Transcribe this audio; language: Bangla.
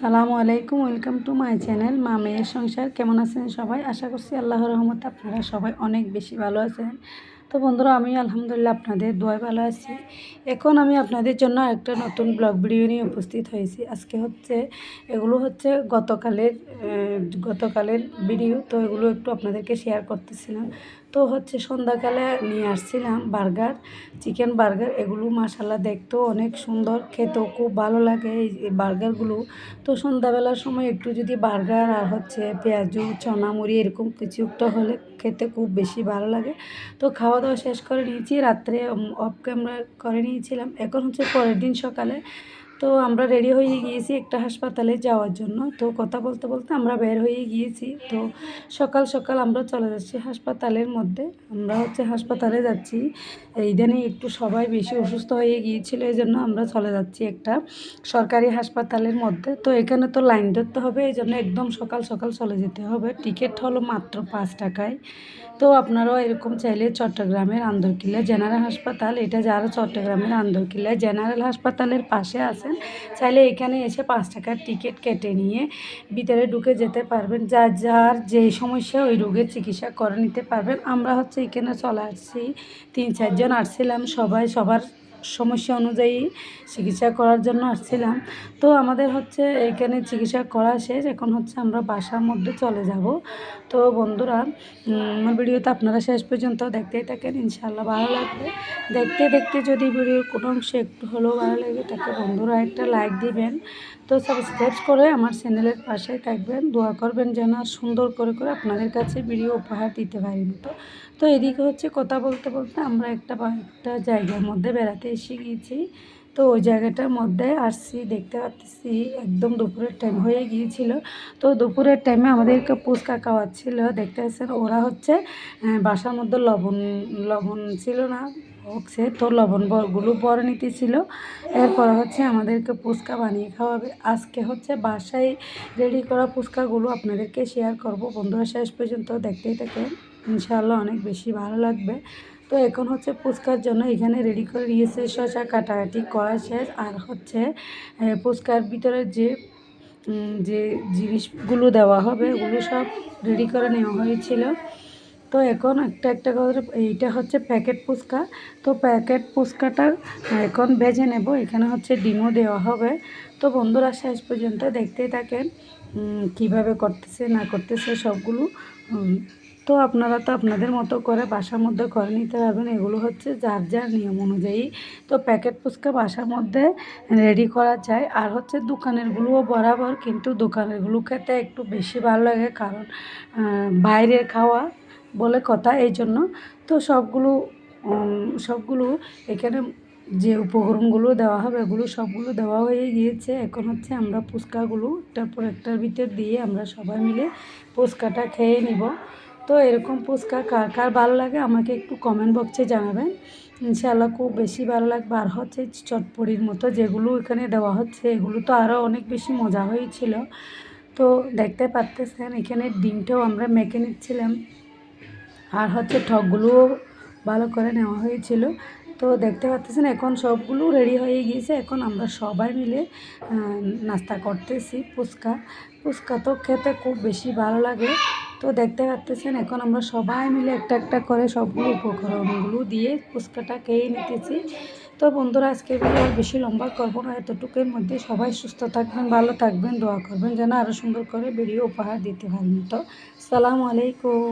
সালামু আলাইকুম, ওয়েলকাম টু মাই চ্যানেল মা মেয়ের সংসার। কেমন আছেন সবাই? আশা করছি আল্লাহর রহমতে আপনারা সবাই অনেক বেশি ভালো আছেন। তো বন্ধুরা, আমি আলহামদুলিল্লাহ আপনাদের দোয়ায় ভালো আছি। এখন আমি আপনাদের জন্য একটা নতুন ব্লগ ভিডিও নিয়ে উপস্থিত হয়েছি। আজকে হচ্ছে, এগুলো হচ্ছে গতকালের গতকালের ভিডিও। তো এগুলো একটু আপনাদেরকে শেয়ার করতেছিলাম। তো হচ্ছে সন্ধ্যাকালে নিয়ে আসছিলাম বার্গার, চিকেন বার্গার। এগুলো মাসাল্লাহ দেখতেও অনেক সুন্দর, খেতেও খুব ভালো লাগে এই বার্গারগুলো। তো সন্ধ্যাবেলার সময় একটু যদি বার্গার আর হচ্ছে পেঁয়াজু চনা মুড়ি এরকম কিছু একটা হলে খেতে খুব বেশি ভালো লাগে। তো খাওয়া দাওয়া শেষ করে নিয়েছি রাত্রে অফ ক্যামেরা করে নিয়েছিলাম। এখন হচ্ছে পরের দিন সকালে তো আমরা রেডি হয়ে গিয়েছি একটা হাসপাতালে যাওয়ার জন্য। তো কথা বলতে বলতে আমরা বের হয়ে গিয়েছি। তো সকাল সকাল আমরা চলে যাচ্ছি হাসপাতালের মধ্যে। আমরা হচ্ছে হাসপাতালে যাচ্ছি। ইদানিং একটু সবাই বেশি অসুস্থ হয়ে গিয়েছিল এই জন্য আমরা চলে যাচ্ছি একটা সরকারি হাসপাতালের মধ্যে। তো এখানে তো লাইন ধরতে হবে এই জন্য একদম সকাল সকাল চলে যেতে হবে। টিকিট হলো মাত্র পাঁচ টাকায়। তো আপনারাও এরকম চাইলে চট্টগ্রামের আন্দরকিল্লা জেনারেল হাসপাতাল, এটা যারা চট্টগ্রামের আন্দরকিল্লা জেনারেল হাসপাতালের পাশে আছেন চাইলে এখানে এসে পাঁচ টাকার টিকিট কেটে নিয়ে ভিতরে ঢুকে যেতে পারবেন। যা যার যে সমস্যা, ওই রোগের চিকিৎসা করে নিতে পারবেন। আমরা হচ্ছে এখানে চলে আসছি। তিন, চারজন আসছিলাম সবাই, সবার সমস্যা অনুযায়ী চিকিৎসা করার জন্য আসছিলাম। তো আমাদের হচ্ছে এখানে চিকিৎসা করা শেষ, এখন হচ্ছে আমরা বাসার মধ্যে চলে যাব। তো বন্ধুরা আমার ভিডিওতে আপনারা শেষ পর্যন্ত দেখতেই থাকেন ইনশাল্লাহ ভালো লাগবে। দেখতে দেখতে যদি ভিডিওর কোনো অংশ একটু হলেও ভালো লাগে, তাকে বন্ধুরা একটা লাইক দিবেন। তো সাবস্ক্রাইব করে আমার চ্যানেলের পাশে থাকবেন। দোয়া করবেন যেন আর সুন্দর করে করে আপনাদের কাছে ভিডিও উপহার দিতে পারি তো। তো এদিকে হচ্ছে কথা বলতে বলতে আমরা একটা একটা জায়গার মধ্যে বেড়াতে এসে গিয়েছি। তো ওই জায়গাটার মধ্যে আসছি, দেখতে পাচ্ছি একদম দুপুরের টাইম হয়ে গিয়েছিল। তো দুপুরের টাইমে আমাদেরকে পুচকা খাওয়াচ্ছিল, দেখতে পাচ্ছেন ওরা হচ্ছে বাসার মধ্যে লবণ লবণ ছিল না, হচ্ছে তো লবণ বরগুলো বড় নিতেছিল। এরপর হচ্ছে আমাদেরকে ফুচকা বানিয়ে খাওয়াবে। আজকে হচ্ছে বাসায় রেডি করা ফুচকাগুলো আপনাদেরকে শেয়ার করব। বন্ধুরা শেষ পর্যন্ত দেখতেই থাকেন। ইনশাআল্লাহ অনেক বেশি ভালো লাগবে। তো এখন হচ্ছে ফুচকার জন্য এখানে রেডি করে নিয়েছে শশা কাটাকাটি করা শেষ আর হচ্ছে ফুচকার ভিতরে যে যে জিনিসগুলো দেওয়া হবে ওগুলো সব রেডি করে নেওয়া হয়েছিল। তো এখন একটা একটা করে এইটা হচ্ছে প্যাকেট ফুচকা তো প্যাকেট ফুচকাটা এখন ভেজে নেব, এখানে হচ্ছে ডিমও দেওয়া হবে। তো বন্ধুরা, শেষ পর্যন্ত দেখতেই থাকেন কীভাবে করতেছে, না করতেছে সবগুলো তো আপনারা তো আপনাদের মতো করে বাসার মধ্যে করে নিতে পারবেন। এগুলো হচ্ছে যার যার নিয়ম অনুযায়ী। তো প্যাকেট ফুচকা বাসার মধ্যে রেডি করা যায়। আর হচ্ছে দোকানেরগুলোও বরাবর, কিন্তু দোকানেরগুলো খেতে একটু বেশি ভালো লাগে কারণ বাইরের খাওয়া বলে কথা এই জন্য। তো সবগুলো সবগুলো এখানে যে উপকরণগুলো দেওয়া হবে, এগুলো সবগুলো দেওয়া হয়ে গিয়েছে। এখন হচ্ছে আমরা ফুচকাগুলো একটার পর একটার ভিতর দিয়ে আমরা সবাই মিলে ফুচকাটা খেয়ে নিব। তো এরকম ফুচকা কার কার ভালো লাগে আমাকে একটু কমেন্ট বক্সে জানাবেন। ইনশাআল্লাহ খুব বেশি ভালো লাগবে আর হচ্ছে চটপড়ির মতো যেগুলো এখানে দেওয়া হচ্ছে, এগুলো তো আরও অনেক বেশি মজা হয়েছিল। তো দেখতে পারতেছেন, এখানে ডিমটাও আমরা মেখে নিচ্ছিলাম। আর হচ্ছে ঠকগুলোও ভালো করে নেওয়া হয়েছিল। তো দেখতে পাচ্ছেন এখন সবগুলো রেডি হয়ে গিয়েছে। এখন আমরা সবাই মিলে নাস্তা করতেছি ফুচকা। ফুচকা তো খেতে খুব বেশি ভালো লাগে। তো দেখতে পাচ্ছেন এখন আমরা সবাই মিলে একটা একটা করে সবগুলো উপকরণগুলো দিয়ে ফুচকাটা খেয়ে নিতেছি। তো বন্ধুরা আজকে ভিডিও আর বেশি লম্বা করব না, এতটুকুর মধ্যে সবাই সুস্থ থাকবেন, ভালো থাকবেন, দোয়া করবেন, যেন আরও সুন্দর করে ভিডিও উপহার দিতে পারেন তো সালামু আলাইকুম।